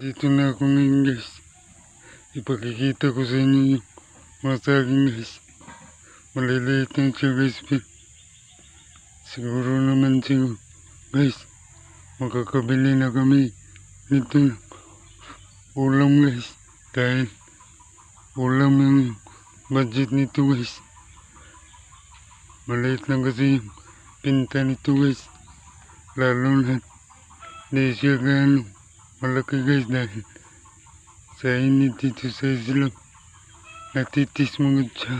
Dito na ako ngayon guys. Ipakikita ko sa inyo yung mga saging guys. Maliliit lang siya guys. Siguro naman siguro guys. Makakabili na kami nito ulam guys. Dahil ulam yung budget nito guys. Maliit lang kasi yung pinta nito guys. Lalo na hindi siya gaano malaki guys dahil sa init dito sa Islam natitis mga siya.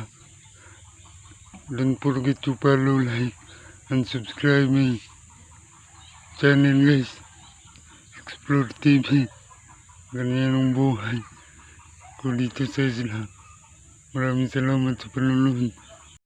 Don't forget to follow, like, and subscribe my channel guys. Explore TV. Ganyan ang buhay ko dito sa Islam. Maraming salamat sa panonood.